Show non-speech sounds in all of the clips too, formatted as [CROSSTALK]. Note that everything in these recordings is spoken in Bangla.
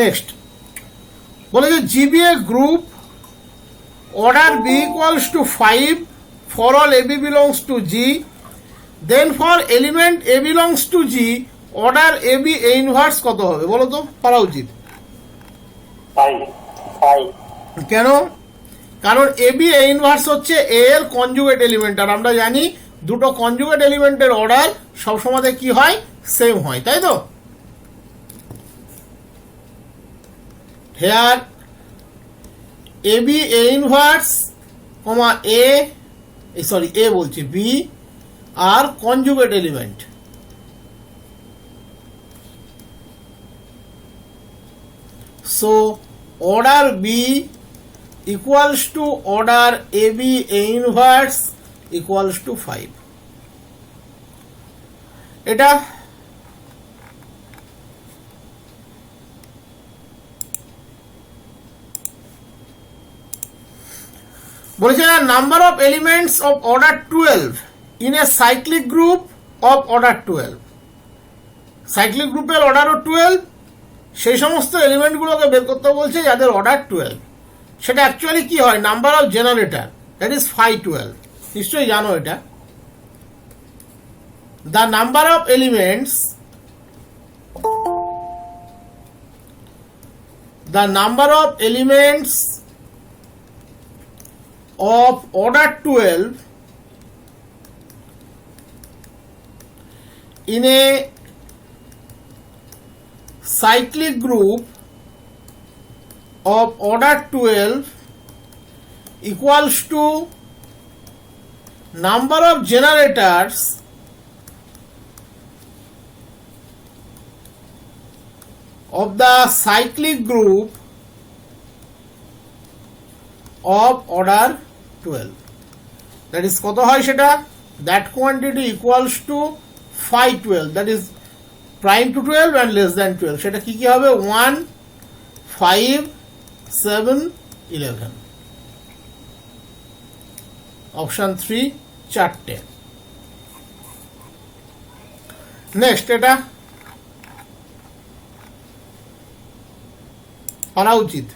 নেক্সট বলে যে GBA group order b equals to 5 for all ab belongs to g then for element a belongs to g order ab a inverse কত হবে? বলো তো পারা উচিত। ফাইভ ফাইভ কেন? কারণ এ বি এ ইনভার্স হচ্ছে এ এর কনজুগেট এলিমেন্ট আর আমরা জানি দুটো কনজুগেট এলিমেন্টের অর্ডার সবসময় কি হয়? সেম হয় তাই তো? Here A B A inverse comma A sorry A বলছি B R conjugate element So order B equals to order AB A inverse equals to 5. এটা বলেছে number of elements of order twelve in a cyclic group of order twelve cyclic গ্রুপের অর্ডারও টুয়েলভ সেই সমস্ত এলিমেন্টগুলোকে বের করতে বলছে যাদের অর্ডার টুয়েলভ সেটা অ্যাকচুয়ালি কি হয়? Number of generator that is five twelve নিশ্চয়ই জানো এটা। The number of elements the number of elements of order 12 in a cyclic group of order 12 equals to number of generators of the cyclic group of order twelve that is কত হয় সেটা? That quantity equals to five twelve that is prime to twelve and less than twelve সেটা কী কী হবে? One five seven eleven option three চারটে। নেক্সট এটা? করা উচিত।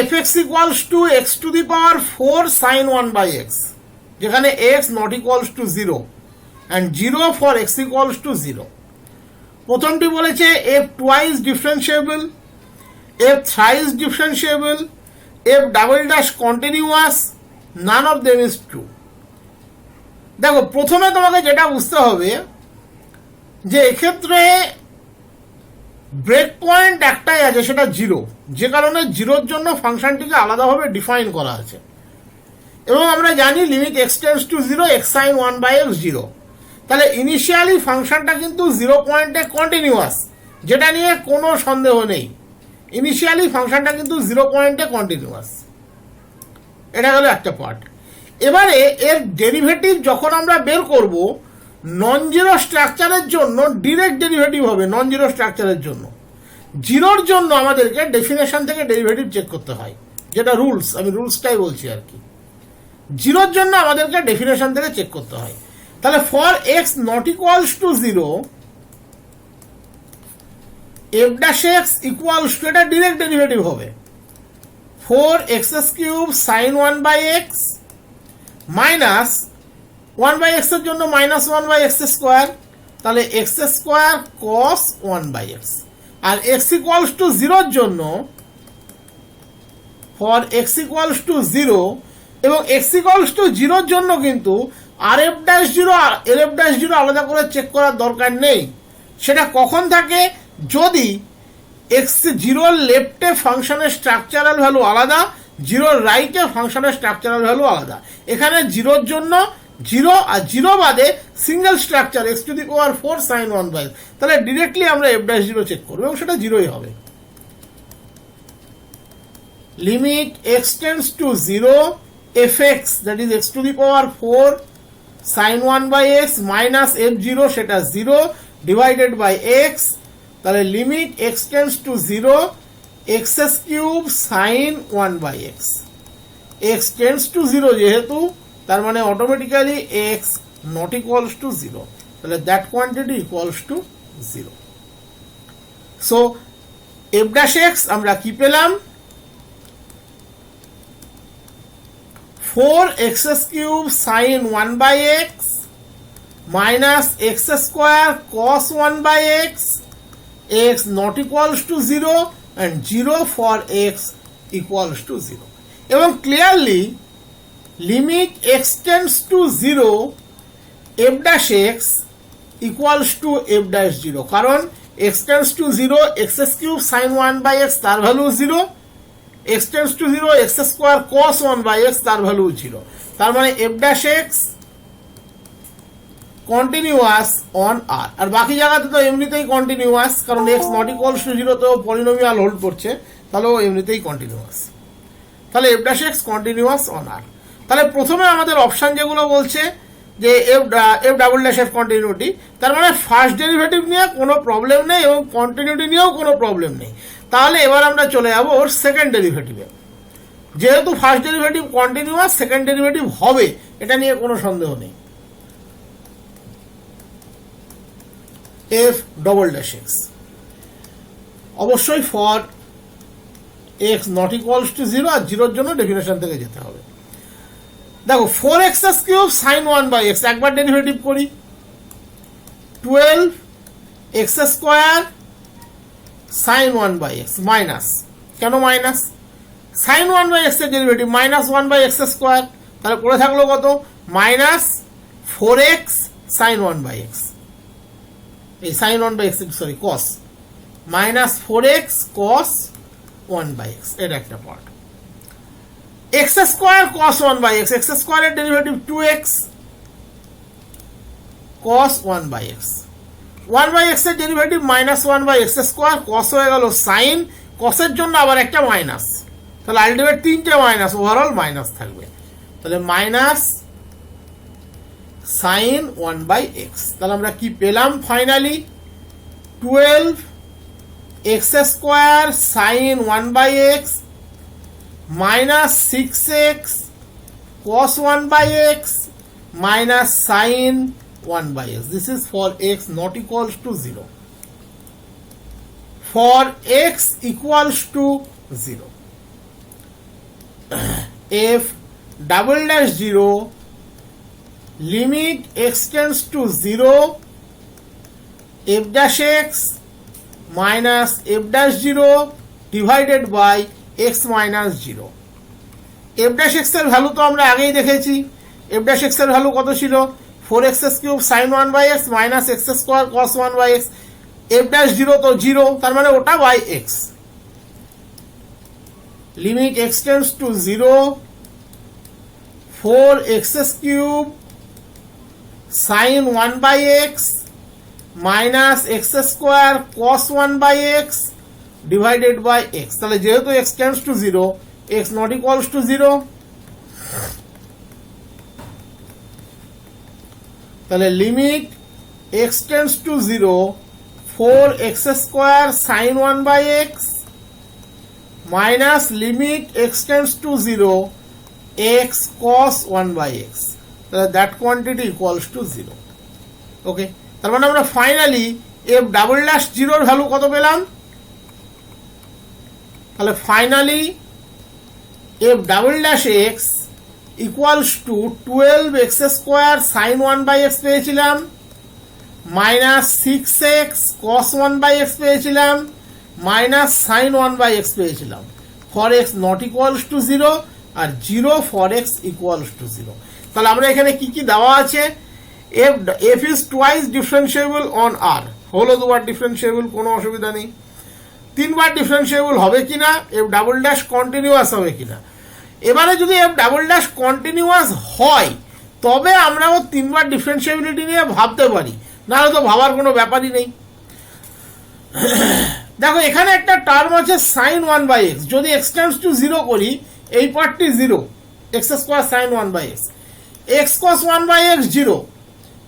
F X equals to X to the power four sine one by X যেখানে X not equals to zero and zero for X equals to zero প্রথমটি বলেছে F twice differentiable F thrice differentiable F double dash continuous none of them is true দেখো, প্রথমে তোমাকে যেটা বুঝতে হবে যে এক্ষেত্রে ব্রেক পয়েন্ট একটাই আছে, সেটা জিরো যে কারণে জিরোর জন্য ফাংশনটিকে আলাদাভাবে ডিফাইন করা আছে। এবং আমরা জানি limit X tends to zero X sine one by X zero তাহলে ইনিশিয়ালি ফাংশনটা কিন্তু জিরো পয়েন্টে কন্টিনিউয়াস যেটা নিয়ে কোনো সন্দেহ নেই। ইনিশিয়ালি ফাংশনটা কিন্তু জিরো পয়েন্টে কন্টিনিউয়াস এটা হলো একটা পার্ট এবারে এর ডেরিভেটিভ যখন আমরা বের করব নন জিরো স্ট্রাকচারের জন্য ডিরেক্ট ডেরিভেটিভ হবে নন জিরো স্ট্রাকচারের জন্য। জিরোর জন্য আমাদেরকে ডেফিনেশন থেকে ডেরিভেটিভ চেক করতে হয়, যেটা রুলস আমি রুলসটাই বলছি আর কি। জিরোর জন্য আমাদেরকে ডেফিনেশন থেকে চেক করতে হয়। তাহলে for X not equals to zero F dash X equals to এটা ডিরেক্ট ডেরিভেটিভ হবে। Four X cube sine one by X minus one by এক্সের জন্য minus one by X square, তাহলে X square cos one by X. R x equals to জিরোর জন্য for X equals to zero এবং এক্স ইকুয়ালস টু জিরোর জন্য কিন্তু আর এফ ড্যাশ জিরো আর এল এফ ড্যাশ জিরো আলাদা করে চেক করার দরকার নেই। সেটা কখন থাকে? যদি এক্স জিরোর লেফটে ফাংশনের স্ট্রাকচারাল ভ্যালু আলাদা জিরোর রাইটে ফাংশনের স্ট্রাকচারাল ভ্যালু আলাদা। এখানে জিরোর জন্য জিরো আর জিরো বাদে single structure X to the power four sine one by তাহলে ডিরেক্টলি আমরা এফ ড্যাশ জিরো চেক করব এবং সেটা জিরোই হবে। limit extends to 0 fx, that is x to the power 4 sin 1 by x, minus f0 সেটা 0 divided by x, তাহলে limit X tends to zero X S cube sine one by X X tends to zero যেহেতু তার মানে automatically X not equals to zero তাহলে that quantity equals to zero so F dash X আমরা কি পেলাম? Four X cube sine one by X minus X square cos one by X X not equals to zero and zero for X equals to zero এবং clearly limit X tends to zero F dash X equals to F dash zero কারণ X tends to zero X cube sine one by X তার value zero X tends to zero X square cos one by X তার ভ্যালু জিরো তার মানে F dash X continuous on R আর বাকি জায়গাতে তো এমনিতেই কন্টিনিউয়াস কারণ X not equals to zero তো পলিনোমিয়াল হোল্ড করছে তাহলে ও এমনিতেই কন্টিনিউয়াস তাহলে F dash X continuous on R তাহলে প্রথমে আমাদের অপশান যেগুলো বলছে যে F F double dash F continuity তার মানে ফার্স্ট ডেরিভেটিভ নিয়ে কোনো প্রবলেম নেই এবং কন্টিনিউটি নিয়েও কোনো প্রবলেম নেই। তাহলে এবার আমরা চলে যাব ওর সেকেন্ড ডেরিভেটিভে যেহেতু first derivative continuous second derivative হবে, এটা নিয়ে কোনো সন্দেহ নেই। এফ ডবল ড্যাশ এক্স অবশ্যই for X not equals to zero আর জিরোর জন্য ডেফিনেশন থেকে যেতে হবে। দেখো four X S cube sine one by X একবার ডেরিভেটিভ করি। Twelve X square sine one by X minus কেন মাইনাস সাইন ওয়ান বাই এক্সের derivative minus one by X square তাহলে পড়ে থাকল কত? Minus four X sine one by X এই sine one by X sorry cos minus four X cos one by X এটা একটা part X square cos one by X X স্কোয়ারের derivative two X cos one by X one by এক্সের derivative minus one by X square cos হয়ে গেল সাইন কসের জন্য আবার একটা মাইনাস তাহলে আলটিমেট তিনটে মাইনাস ওভারঅল মাইনাস থাকবে। তাহলে minus sine one by X তাহলে আমরা কি পেলাম finally twelve X square sine one by X Minus six x cos 1 by x minus sin 1 by x. This is for x not equals to 0. For x equals to 0. [CLEARS THROAT] if double dash 0 limit x tends to 0 f dash x minus f dash 0 divided by x minus 0 F dash এক্সের ভ্যালু তো আমরা আগেই দেখেছি। এফ ড্যাশ এক্সের ভ্যালু কত ছিল? Four X S cube sine one by X minus X square cos one by X F dash zero তো জিরো তার মানে ওটা by X limit X tends to zero four X S cube sine one by X minus X square cos one by X divided by X তাহলে যেহেতু X tends to zero x not equals to 0 তাহলে লিমিট x tends to 0 4 x square sin 1 by x minus limit x tends to 0 x cos 1 by x তাহলে that quantity equals to 0 okay তার মানে আমরা ফাইনালি এফ ডাবল ড্যাশ জিরোর ভ্যালু কত পেলাম তাহলে finally F double dash X equals to twelve X square sine one by X পেয়েছিলাম minus six X cos one by X পেয়েছিলাম minus sine one by X পেয়েছিলাম। For X not equals to zero R zero for X equals to zero তাহলে আমরা এখানে কি কি দেওয়া আছে? F F is twice differentiable on R হলো দুবার ডিফারেন্সিয়েবল কোনো অসুবিধা নেই। তিনবার ডিফারেন্সিয়েবল হবে কিনা এফ ডাবল ড্যাশ কন্টিনিউয়াস হবে কিনা। এবারে যদি এফ ডাবল ড্যাশ কন্টিনিউয়াস হয়, তবে আমরা ও তিনবার ডিফারেন্সিয়েবিলিটি নিয়ে ভাবতে পারি। নাহলে তো ভাবার কোনো ব্যাপারই নেই। দেখো, এখানে একটা টার্ম আছে সাইন ওয়ান বাই এক্স যদি এক্সটেন্স টু জিরো করি, এই পার্টটি zero X square sine one by X X cos one by X zero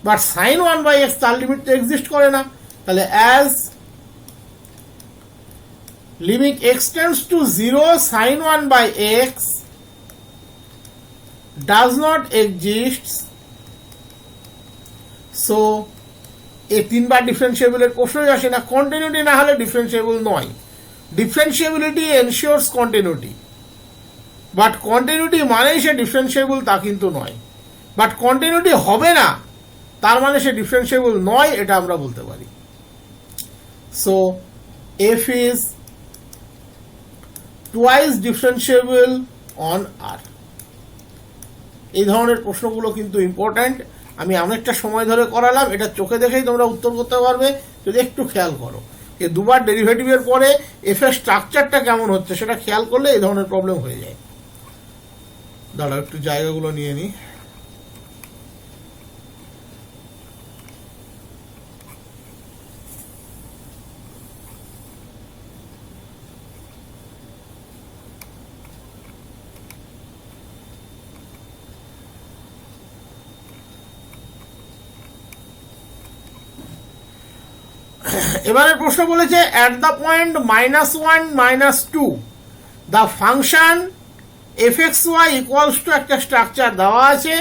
but sine one by X তার লিমিট তো এক্সিস্ট করে না। তাহলে as limit x tends to 0 sin 1 by x does not exist. So এই তিনবার ডিফারেন্সিয়েবলের প্রশ্নই আসে না। কন্টিনিউটি না হলে ডিফারেন্সিয়েবল নয়। Differentiability ensures continuity but continuity মানেই সে ডিফারেন্সিয়েবল তা কিন্তু নয়। বাট কন্টিনিউটি হবে না, তার মানে সে ডিফারেন্সিয়েবল নয়, এটা আমরা বলতে পারি। So F is twice differentiable on R এই ধরনের প্রশ্নগুলো কিন্তু ইম্পর্ট্যান্ট আমি অনেকটা সময় ধরে করালাম, এটা চোখে দেখেই তোমরা উত্তর করতে পারবে। যদি একটু খেয়াল করো এই দুবার ডেরিভেটিভের পরে এফ এর স্ট্রাকচারটা কেমন হচ্ছে সেটা খেয়াল করলে এই ধরনের প্রবলেম হয়ে যায়। দাঁড়াও, একটু জায়গাগুলো নিয়ে নিই। এবারে প্রশ্ন বলেছে at the point minus one minus two the function F X Y equals to একটা স্ট্রাকচার দেওয়া আছে,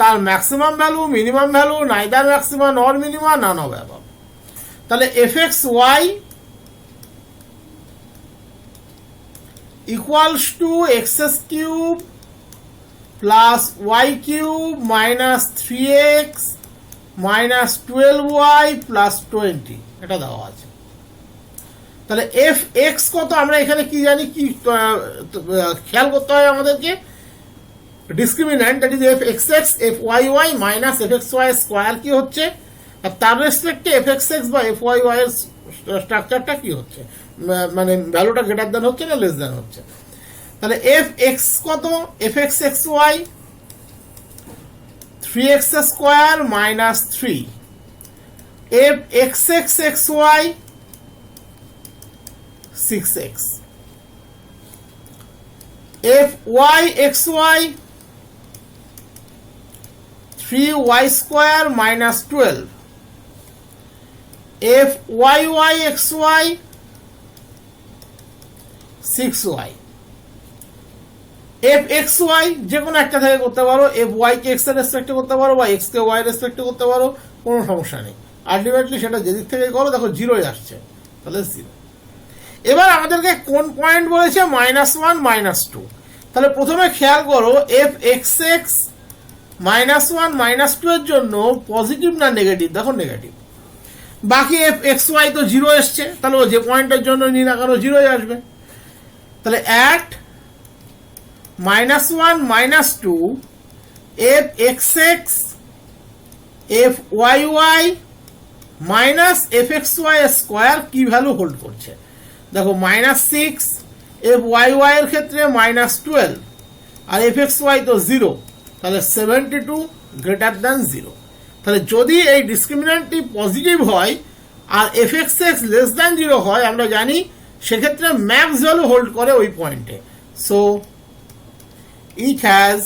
তার maximum value minimum value neither maximum nor minimum none of above তাহলে F X Y equals to X cube plus Y cube minus three X minus twelve Y plus twenty এটা দেওয়া আছে। তাহলে এফ এক্স কত? আমরা এখানে কি জানি, কি খেয়াল করতে হয় আমাদেরকে। Discriminant that is F X X F Y Y minus F X Y square কি হচ্ছে? আর তার রেসপেক্টে এফ এক্স এক্স বা এফ ওয়াই ওয়াই এর স্ট্রাকচারটা কি হচ্ছে? মানে ভ্যালুটা গ্রেটার দেন হচ্ছে না লেস দেন হচ্ছে? তাহলে এফ এক্স কত? F X X Y three X square minus three F X X X six X F Y X Y three Y square minus twelve F X Y six Y X Y যে কোনো একটা থেকে করতে পারো। এফ এক্সের রেসপেক্টে করতে পারো বা এক্স কে ওয়াই রেসপেক্টে করতে পারো, কোনো সমস্যা নেই। আলটিমেটলি সেটা যেদিক থেকে করো, দেখো জিরোই আসছে। তাহলে জিরো এবার আমাদেরকে কোন পয়েন্ট বলেছে? মাইনাস ওয়ান মাইনাস টু তাহলে প্রথমে খেয়াল করো F X X minus one minus two এর জন্য পজিটিভ না নেগেটিভ দেখো নেগেটিভ বাকি এফ এক্স ওয়াই তো জিরো এসছে। তাহলে ও যে পয়েন্টের জন্য নি না কেন জিরোই আসবে। তাহলে at minus one minus two F X X F Y Y minus F X Y square কি ভ্যালু হোল্ড করছে? দেখো, minus six, F Y Y এর ক্ষেত্রে মাইনাস টুয়েলভ, আর এফ এক্স ওয়াই তো জিরো, তাহলে seventy two greater than zero. তাহলে যদি এই ডিসক্রিমিনেন্টটি পজিটিভ হয়, আর F X X less than zero হয়, আমরা জানি সেক্ষেত্রে ম্যাক্স ভ্যালু হোল্ড করে ওই পয়েন্টে। So each has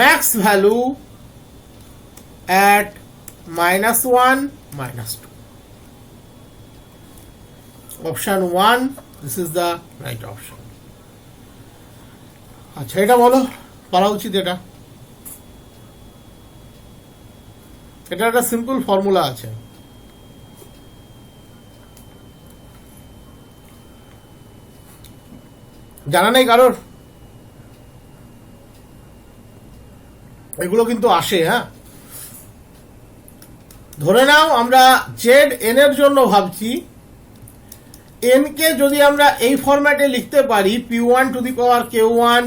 max value at minus 1 minus 2 option 1 this is the right option. আচ্ছা এটা বলো পারা উচিত এটা। এটা একটা সিম্পল ফর্মুলা আছে। জানা নেই কারোর? এগুলো কিন্তু আসে হ্যাঁ। ধরে নাও আমরা জেড এন এর জন্য ভাবছি এন কে যদি আমরা এই ফরম্যাটে লিখতে পারি P one to the power K one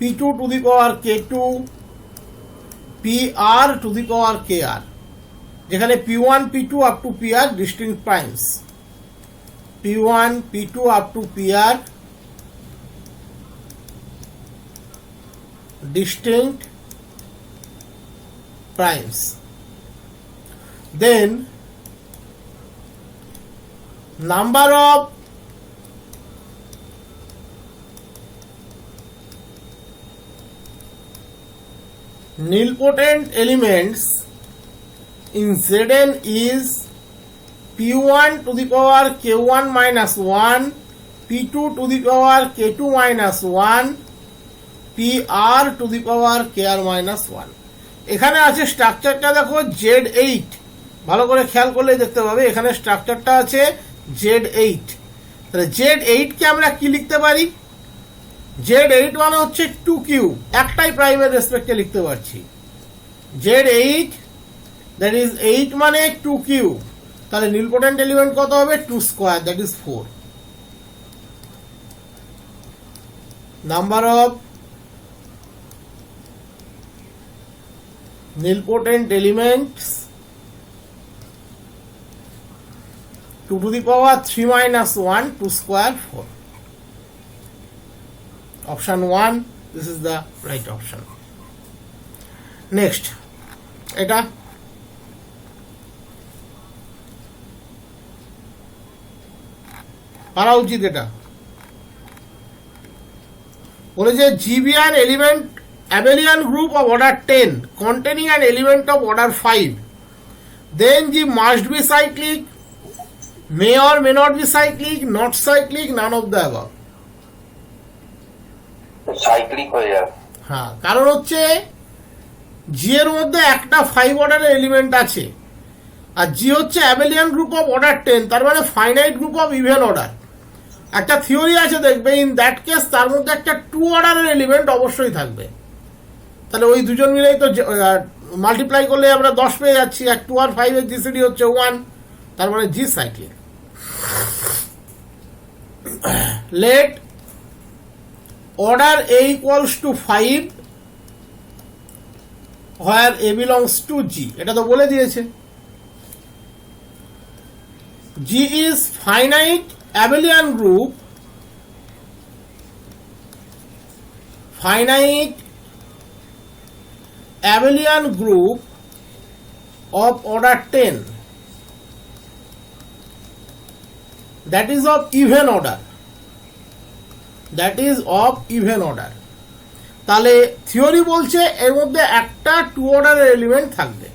P two to the power K two P R to the power K R যেখানে P one P two up to P R distinct primes P one P two up to P R distinct primes. Then, number of nilpotent elements in Zn is P one to the power K one minus one P two to the power K two minus one P R to the power K R minus one এখানে আছে স্ট্রাকচারটা দেখো জেড এইট ভালো করে খেয়াল করলেই দেখতে পাবে, এখানে স্ট্রাকচারটা আছে জেড এইট তাহলে জেড এইটকে আমরা কি লিখতে পারি? জেড এইট মানে হচ্ছে টু কিউ একটাই প্রাইমের রেসপেক্টে লিখতে পারছি। Z eight that is eight মানে টু কিউ তাহলে নীলপোটেন্ট এলিমেন্ট কত হবে? Two square that is four number of nilpotent elements 2 to the power 3 minus 1 2 square 4 option 1 this is the right option next এটা পারা উচিত এটা বলেছে জিবিয়ান element abelian group of order 10 containing an element of order 5 then G must be cyclic may or may not be cyclic not cyclic none of the above. Cyclic হয়ে যাবে। হ্যাঁ কারণ হচ্ছে জি এর মধ্যে একটা ফাইভ অর্ডারের এলিমেন্ট আছে। আর জি হচ্ছে abelian group of order ten তার মানে finite group of even order একটা থিওরি আছে দেখবে ইন দ্যাট কেস তার মধ্যে একটা টু অর্ডারের এলিমেন্ট অবশ্যই থাকবে। তাহলে ওই দুজন মিলেই তো মাল্টিপ্লাই করলে আমরা দশ পেয়ে যাচ্ছি আর টু আর ফাইভের জিসিডি হচ্ছে ওয়ান তার মানে G cyclic let order A equals to 5 where A belongs to G এটা তো বলে দিয়েছে G is finite abelian group finite abelian group of order 10 that is of even order. That is of even order তাহলে থিওরি বলছে এর মধ্যে একটা টু অর্ডারের এলিমেন্ট থাকবে।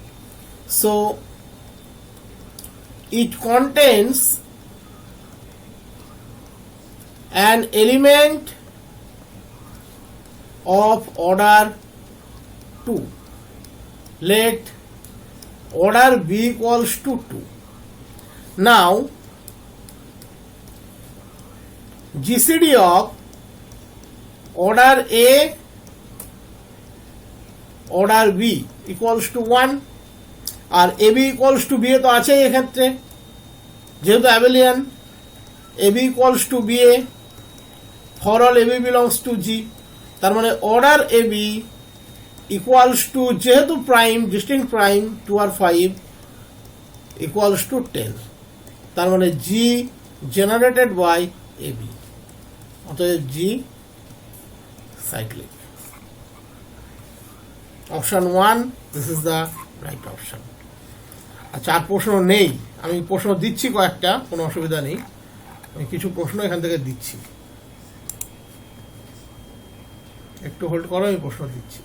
So it contains an element of order two let order B equals to two now GCD of order A, order B equals to one R A B equals to BA তো আছেই এক্ষেত্রে। যেহেতু abelian A B equals to BA for all A B belongs to G তার মানে order A B equals to যেহেতু প্রাইম ডিস্টিং প্রাইম টু আর ফাইভ ইকুয়ালস টু টেন তার মানে G generated by A B. অতএব G cyclic option one this is the right option আচ্ছা আর প্রশ্ন নেই। আমি প্রশ্ন দিচ্ছি কয়েকটা, কোনো অসুবিধা নেই। আমি কিছু প্রশ্ন এখান থেকে দিচ্ছি। একটু হোল্ড করো, আমি প্রশ্ন দিচ্ছি।